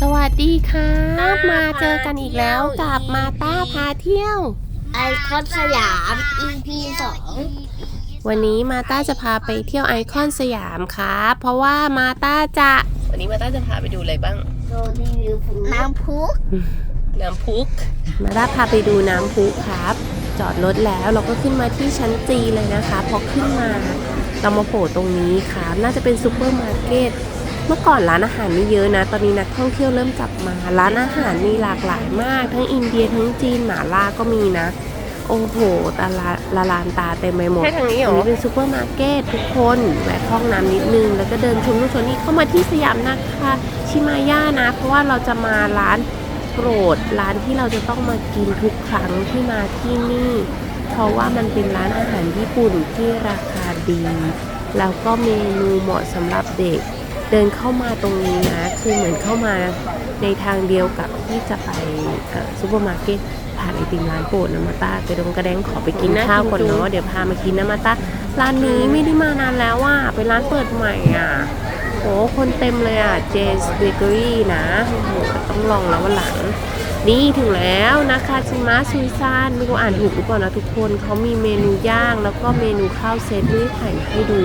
สวัสดีครับมาเจอกันอีกแล้วกับมาต้าพาเที่ยว ไอคอนสยาม EP สองวันนี้มาต้าจะพาไปเที่ยวไอคอนสยามครับเพราะว่ามาต้าจะ วันนี้มาต้าจะพาไปดูอะไรบ้างโดรีวิวน้ำพุน้ำพุกมาต้าพาไปดูน้ำพุครับ จอดรถแล้วเราก็ขึ้นมาที่ชั้นจีเลยนะคะพอขึ้นมาเรามาโผล่ตรงนี้ครับน่าจะเป็นซูเปอร์มาร์เก็ต เมื่อก่อนร้านอาหารไม่เยอะนะ ตอนนี้นักท่องเที่ยวเริ่มกลับมา ร้านอาหารมีหลากหลายมาก ทั้งอินเดียทั้งจีนหมาล่าก็มีนะ โอ้โหตาละละลานตาเต็มไปหมดใช่ทางนี้เหรอนเป็นซูเปอร์มาร์เก็ตทุกคนแวะเข้าห้องน้ำนิดนึง แล้วก็เดินชมนู่นชมนี่เข้ามาที่สยามนะคะชิมาย่านะ เพราะว่าเราจะมาร้านโปรดร้านที่เราจะต้องมากินทุกครั้งที่มาที่นี่ เพราะว่ามันเป็นร้านอาหารญี่ปุ่นที่ราคาดี แล้วก็เมนูเหมาะสำหรับเด็ก เดินเข้ามาตรงนี้นะ คือเหมือนเข้ามาในทางเดียวกับที่จะไปเอ่อซูเปอร์มาร์เก็ตผ่านไอติมร้านโปรดนะมาตาไปดงกระแดงขอไปกินน่าข้าวกินก่อนจุ๊เนาะเดี๋ยวพามากินนะมาตาร้านนี้ไม่ได้มานานแล้วอะเป็นร้านเปิดใหม่อะโหคนเต็มเลยอะเจสเบเกอรี่นะโอ้โหต้องลองแล้ววันหลัง นี่ถึงแล้วนะคะชิมะซุยซานไม่รู้อ่านถูกหรือเปล่านะทุกคนเขามีเมนูย่างแล้วก็เมนูข้าวเซตนี่ถ่ายให้ดู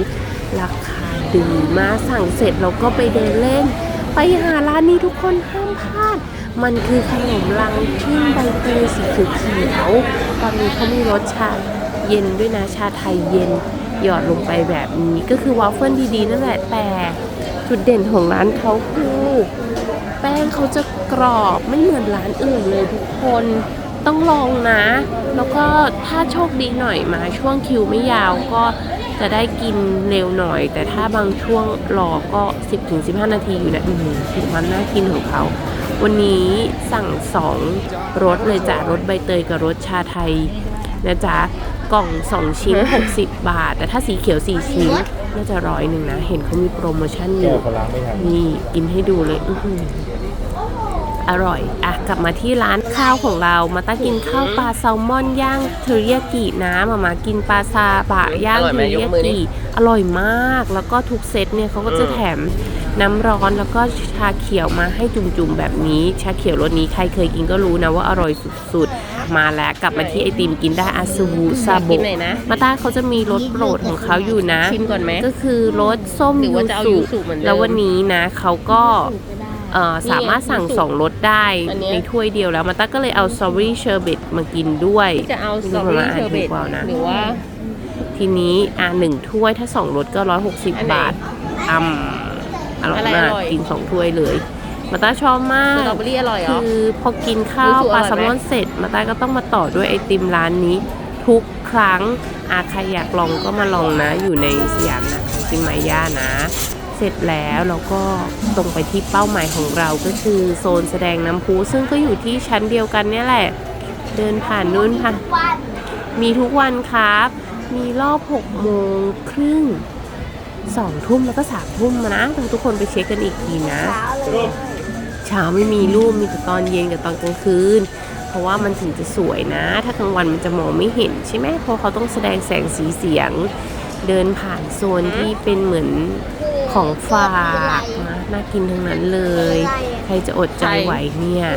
ราคา ดีมาสั่งเสร็จเราก็ไปเดินเล่น ไปหาร้านนี้ทุกคนห้ามพลาด มันคือขนมรังพึ่งใบเตยสีเขียวตอนนี้เขามีรสชาเย็นด้วยนะชาไทยเย็นหยอดลงไปแบบนี้ก็คือวาฟเฟิลดีๆนั่นแหละแต่จุดเด่นของร้านเขาคือแป้งเขาจะกรอบไม่เหมือนร้านอื่นเลยทุกคนต้องลองนะ แล้วก็ถ้าโชคดีหน่อยมาช่วงคิวไม่ยาวก็ จะได้กินเร็วหน่อย แต่ถ้าบางช่วงรอก็ 10-15 นาทีอยู่นะอืมถึงความน่ากินของเขา วันนี้สั่งสองรสเลยจ้ะรสใบเตยกับรสชาไทยนะจ๊ะกล่อง 2 ชิ้น 60 บาท แต่ถ้าสีเขียว 4 ชิ้น น่าจะร้อยหนึ่งนะ เห็นเขามีโปรโมชั่นอแก้ยู่วเขาล้างไม่ทันนี่กินให้ดูเลย อื้อหืออร่อย อะ กลับมาที่ร้านข้าวของเรามาตั้งกินข้าวปลาแซลมอนย่างเทอริยากินะมามากินปลาซาบะย่างอร่อยเทไหมอริยยากมือดิกิอร่อยมาก แล้วก็ทุกเซตเนี่ยเขาก็จะแถมน้ำร้อนแล้วก็ชาเขียวมาให้จุ่มๆแบบนี้ ชาเขียวรสนี้ใครเคยกินก็รู้นะว่าอร่อยสุดๆ มาแล้วกลับมาที่ไอติมกินได้อาซูบูซากิโบะนไหนอยนะมาต้าเขาจะมีรสโปรดของเขาอยู่นะชิมก่อนไหมก็คือรสส้มหรือว่าจะเอายูสุเหมือนเดิมแล้ววันนี้นะเขาก็เอ่อนี่ สามารถสั่งยูสุสองรสได้อันเนี้ยในถ้วยเดียวแล้วมาต้าก็เลยเอาสตรอเบอรี่เชอร์เบตมากินด้วยจะเอาสตรอเบอรี่เชอร์เบตดูมาอ่านถูกเปล่านะหรือว่า ทีนี้อ่าหนึ่งถ้วยถ้าสองรสก็ร้อยหกสิบอันไหนบาทอืมอร่อยอะไรมากอร่อยกินสองถ้วยเลยมาต้าชอบมาสกตรอเบอรี่อร่อยเหรอคือพอกินข้าวรู้สึกปลาอร่อยไหมแซลมอนเสร็จมาต้าก็ต้องมาต่อด้วยไอติมร้านนี้ ทุกครั้งอาใครอยากลองก็มาลองนะ อยู่ในสยามนะจิมายานะ เสร็จแล้วเราก็ตรงไปที่เป้าหมายของเราก็คือโซนแสดงน้ำพุซึ่งก็อยู่ที่ชั้นเดียวกันเนี่ยแหละ เดินผ่านนู่นผ่านวันมีทุกวันครับ มีรอบ6โมงครึ่งสองทุ่มแล้วก็สามทุ่มนะต้องทุกคนไปเช็คกันอีกทีนะเช้าเลยเช้าไม่มีรูปมีแต่ตอนเย็นกับตอนกลางคืน เพราะว่ามันถึงจะสวยนะ ถ้ากลางวันมันจะมองไม่เห็นใช่ไหมเพราะเขาต้องแสดงแสงสีเสียง เดินผ่านโซนที่เป็นเหมือน ของฝากนะน่ากินทั้งนั้นเลย ใครจะอดใจไหวเนี่ย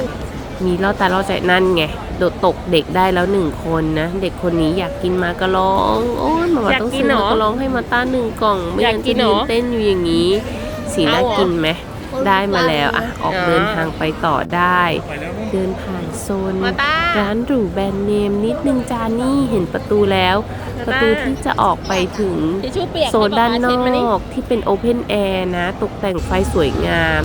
มีล่อตาล่อใจนั่นไง โดดตกเด็กได้แล้วหนึ่งคนนะ เด็กคนนี้อยากกินมากระลอง โอ้ยหมามาอยากต้องกิซื้นอเหรอมากระลองให้มาต้าหนึ่งกล่อง ไม่อยากงั้นกิจะนเหรยือนเต้นอยู่อย่างนี้ สีน่าเอาเหรอกินไหมได้มาแล้วอะออกอ่าเดินทางไปต่อได้ เดินผ่านโซนมาต้า ร้านหรูแบรนด์เนมนิดนึงจานี่เห็นประตูแล้วมาประต้าตูที่จะออกไปถึงทิชชู่เปียกโซนด้านนเช็ดมานี่อกที่เป็นโอเพนแอร์นะ ตกแต่งไฟสวยงาม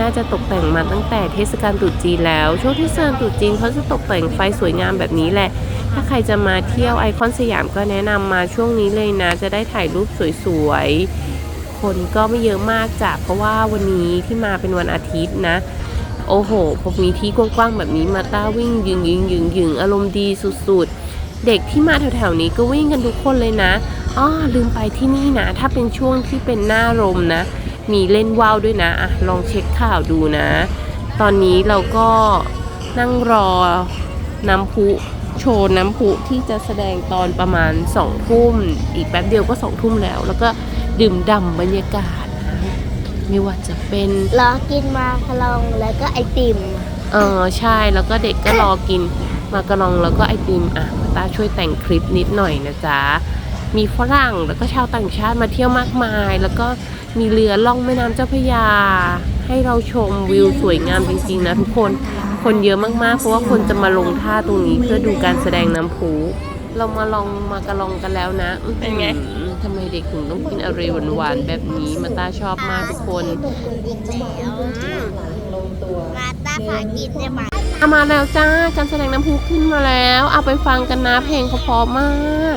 น่าจะตกแต่งมาตั้งแต่เทศกาลตรุษจีนแล้ว ช่วงเทศกาลตรุษจีนเขาจะตกแต่งไฟสวยงามแบบนี้แหละ ถ้าใครจะมาเที่ยวไอคอนสยามก็แนะนำมาช่วงนี้เลยนะ จะได้ถ่ายรูปสวยๆคนก็ไม่เยอะมากจ้ะเพราะว่าวันนี้ที่มาเป็นวันอาทิตย์นะ โอ้โหพอมีที่กว้างๆแบบนี้มาต้าวิ่งยึงยึงยึงยึงอารมณ์ดีสุดๆ เด็กที่มาแถวๆนี้ก็วิ่งกันทุกคนเลยนะอ้อลืมไปที่นี่นะ ถ้าเป็นช่วงที่เป็นหน้าลมนะ มีเล่นว่าวด้วยนะอะลองเช็คข่าวดูนะ ตอนนี้เราก็นั่งรอน้ำพุโชว์น้ำพุที่จะแสดงตอนประมาณสองทุ่ม อีกแป๊บเดียวก็สองทุ่มแล้ว แล้วก็ดื่มด่ำบรรยากาศ ไม่ว่าจะเป็นรอกินมาคลองแล้วก็ไอติม เออใช่แล้วก็เด็กก็รอกินมากระลองแล้วก็ไอติมอะมาตาช่วยแต่งคลิปนิดหน่อยนะจ๊ะมีฝรั่งแล้วก็ชาวต่างชาติมาเที่ยวมากมาย แล้วก็มีเรือล่องแม่น้ำเจ้าพระยา ให้เราชมวิวสวยงามจริงๆนะทุกคนคนเยอะมากๆ เพราะว่าคนจะมาลงท่าตรงนี้เพื่อดูการแสดงน้ำพุ เรามาลองมากระลองกันแล้วนะอื้อหือเป็นไงทำไมเด็กถึงต้องกินอะไรหวานๆแบบนี้ มาตาชอบมากทุกคนมาตาผากินได้ไหมเอามาแล้วจ้าการแสดงน้ำพุขึ้นมาแล้ว เอาไปฟังกันนะเพลงเขาเพราะมาก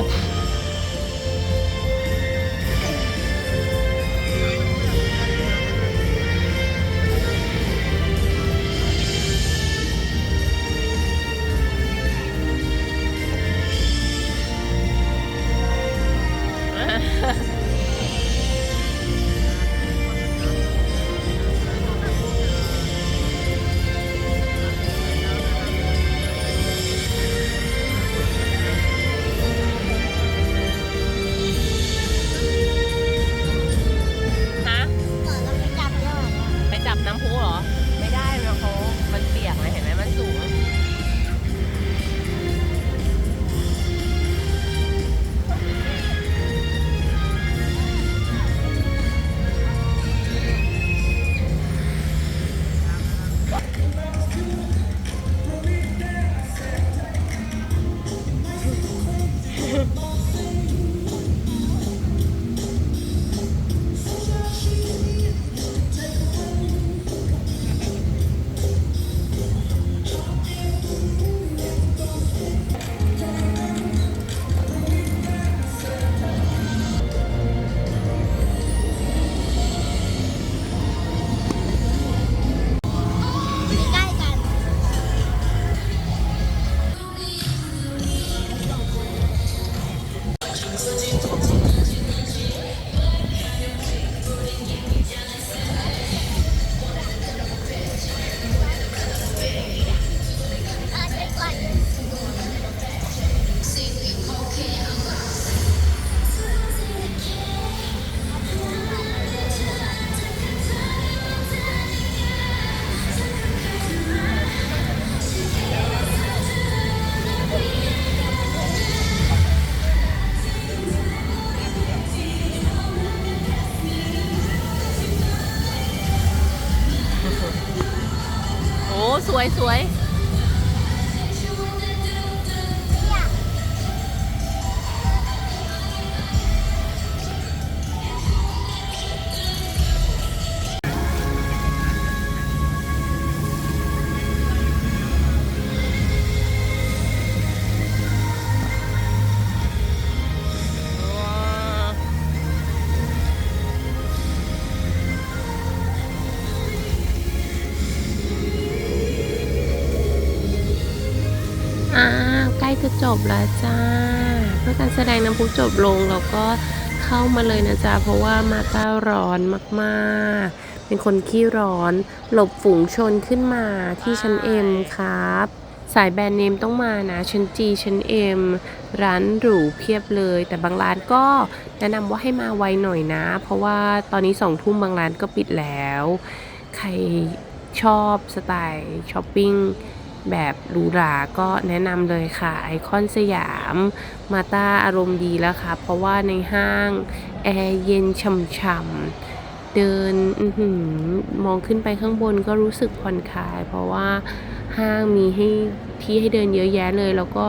วยสวย จะจบแล้วจ้า เพื่อการแสดงน้ำพุจบลงเราก็เข้ามาเลยนะจ๊ะ เพราะว่ามาต้าร้อนมากๆ เป็นคนขี้ร้อน หลบฝูงชนขึ้นมาที่ชั้นเอ็มครับ สายแบรนด์เนมต้องมานะ ชั้นจีชั้นเอ็มร้านหรูเพียบเลย แต่บางร้านก็แนะนำว่าให้มาไวหน่อยนะ เพราะว่าตอนนี้สองทุ่มบางร้านก็ปิดแล้ว ใครชอบสไตล์ช้อปปิ้ง แบบหรูหราก็แนะนำเลยค่ะไอคอนสยามมาต้าอารมณ์ดีแล้วค่ะ เพราะว่าในห้าง แอร์เย็นฉ่ำๆ เดินอมองขึ้นไปข้างบนก็รู้สึกผ่อนคลาย เพราะว่าห้างมีให้ที่ให้เดินเยอะแยะเลย แล้วก็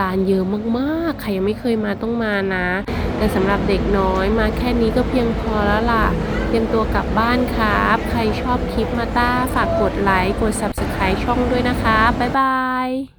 ร้านเยอะมากๆ ใครยังไม่เคยมาต้องมานะ แต่สำหรับเด็กน้อยมาแค่นี้ก็เพียงพอแล้วล่ะ รียมตัวกลับบ้านครับ ใครชอบคลิปมาต้าฝากกดไลค์ กด Subscribe ช่องด้วยนะคะ บ๊ายบาย